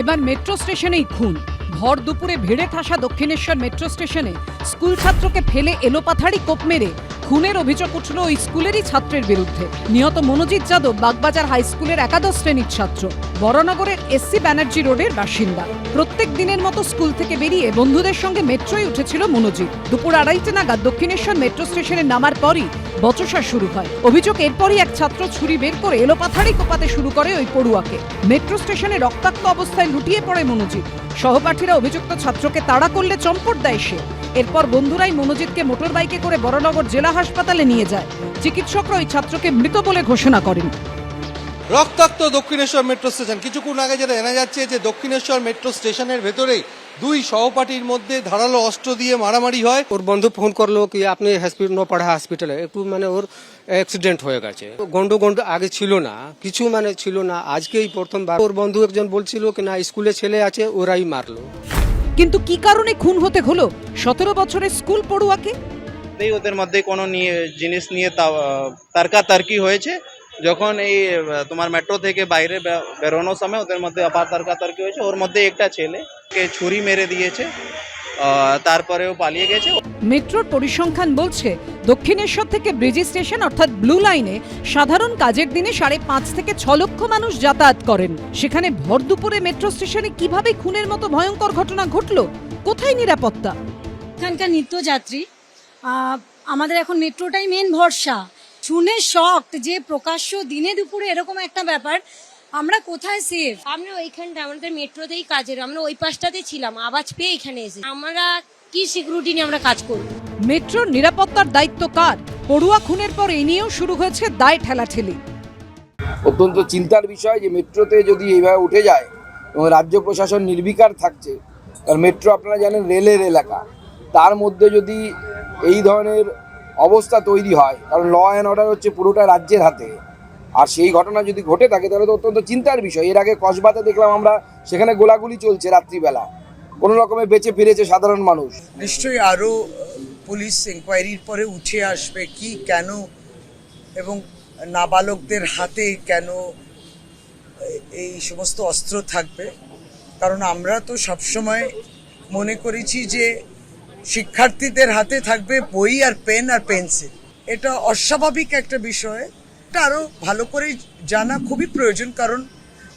এবার মেট্রো স্টেশনেই খুন। ভর দুপুরে ভিড়ে ঠাসা দক্ষিণেশ্বর মেট্রো স্টেশনে স্কুল ছাত্রকে ফেলে এলোপাথাড়ি কোপ মেরে খুনের অভিযোগ উঠল ওই স্কুলেরই ছাত্রের বিরুদ্ধে। নিহত মনোজিৎ যাদব বাগবাজার হাই স্কুলের একাদশ শ্রেণির ছাত্র। বড়নগরের এসসি ব্যানার্জি রোডের বাসিন্দা। প্রত্যেক দিনের মতো স্কুল থেকে বেরিয়ে বন্ধুদের সঙ্গে মেট্রোয় উঠেছিল মনোজিৎ। দুপুর আড়াইটে নাগাদ দক্ষিণেশ্বর মেট্রো স্টেশনে নামার পরই বচসা শুরু হয়। অভিযোগ এরপরই এক ছাত্র ছুরি বের করে এলোপাথারি কোপাতে শুরু করে ওই পড়ুয়াকে। মেট্রো স্টেশনে রক্তাক্ত অবস্থায় লুটিয়ে পড়ে মনোজিৎ। সহপাঠীরা অভিযুক্ত ছাত্রকে তাড়া করলে চম্পট দেয় সে। এরপর বন্ধুরাই মনোজিৎকে মোটর বাইকে করে বড়নগর জেলা হাসপাতালে নিয়ে যায়। চিকিৎসকরা ওই ছাত্রকে মৃত বলে ঘোষণা করেন। রক্তাক্ত দক্ষিণেশ্বর মেট্রো স্টেশন। কিছুক্ষণ আগে যেটা জানা যাচ্ছে যে দক্ষিণেশ্বর মেট্রো স্টেশনের ভেতরেই দুই সহপাঠীর মধ্যে ধারালো অস্ত্র দিয়ে মারামারি হয়। ওর বন্ধু ফোন করল কি আপনি হসপিটাল পড়া হসপিটালে একটু মানে ওর অ্যাক্সিডেন্ট হয়ে গেছে। গন্ডু গন্ডু আগে ছিল না কিছু মানে ছিল না। আজকেই প্রথমবার ওর বন্ধু একজন বলছিল কি না স্কুলে ছেলে আছে ওরাই মারলো। কিন্তু কি কারণে খুন হতে হলো? সতেরো বছরের স্কুল পড়ুয়াকে? ওদের মধ্যে কোনো নিয়ে জিনিস নিয়ে তর্কাতর্কি হয়েছে। যখন এই তোমার মেট্রো থেকে বাইরে বেরোনোর সময় ওদের মধ্যে আবার তর্কাতর্কি হয়েছে। ওর মধ্যে একটা ছেলে কে ছুরি মেরে দিয়েছে আহ, তারপরে ও পালিয়ে গেছে। মেট্রোর পরিসংখ্যান বলছে দক্ষিণেশ্বর থেকে ব্রিজ স্টেশন অর্থাৎ ব্লু লাইনে সাধারণ কাজের দিনে সাড়ে পাঁচ থেকে ছ লক্ষ মানুষ যাতায়াত করেন। সেখানে ভর দুপুরে মেট্রো স্টেশনে কীভাবে খুনের মতো ভয়ঙ্কর ঘটনা ঘটলো? কোথায় নিরাপত্তা? এখানকার নিত্যযাত্রী আমাদের এখন মেট্রোটাই মেন ভরসা। শুনে শখ যে প্রকাশ্য দিনে দুপুরে এরকম একটা ব্যাপার আমরা কোথায় সেফ আমরা ওইখানটা আমাদের মেট্রোতেই কাজের আমরা ওই পাশটাতে ছিলাম আওয়াজ পেয়ে এখানে এসে। আমরা কি সিকিউরিটি নিয়ে আমরা কাজ করব? মেট্রোর নিরাপত্তার দায়িত্ব কার? পড়ুয়া খুনের পর এ নিয়েও শুরু হয়েছে দায় ঠেলাঠেলি। অত্যন্ত চিন্তার বিষয় যে মেট্রোতে যদি এইভাবে উঠে যায় এবং রাজ্য প্রশাসন নির্বিকার থাকছে কারণ মেট্রো আপনারা জানেন রেলের এলাকা তার মধ্যে যদি এই ধরনের অবস্থা তৈরি হয়। কারণ ল অ্যান্ড অর্ডার হচ্ছে পুরোটা রাজ্যের হাতে। আর সেই ঘটনা যদি ঘটে থাকে, তাহলে তো অত্যন্ত চিন্তার বিষয়। এর আগে কসবাতে দেখলাম আমরা, সেখানে গোলাগুলি চলছে রাত্রিবেলা। কোনো রকমে বেঁচে ফিরেছে সাধারণ মানুষ। নিশ্চয়ই আরও পুলিশ ইনকোয়ারির পরে উঠে আসবে কি, কেন, এবং নাবালকদের হাতে কেন এই সমস্ত অস্ত্র থাকবে। কারণ আমরা তো সবসময় মনে করেছি যে শিক্ষার্থীদের হাতে থাকবে বই আর পেন আর পেন্সিল। এটা অস্বাভাবিক একটা বিষয়। এটা আরও ভালো করে জানা খুবই প্রয়োজন, কারণ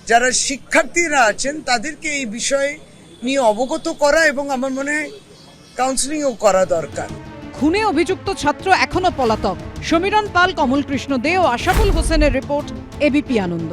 যারা শিক্ষার্থীরা আছেন, তাদেরকে এই বিষয়ে নিয়ে অবগত করা এবং আমার মনে হয় কাউন্সিলিংও করা দরকার। খুনে অভিযুক্ত ছাত্র এখনও পলাতক। সমীরণ পাল কমল কৃষ্ণ দে ও আশাফুল হোসেনের রিপোর্ট এবিপি আনন্দ।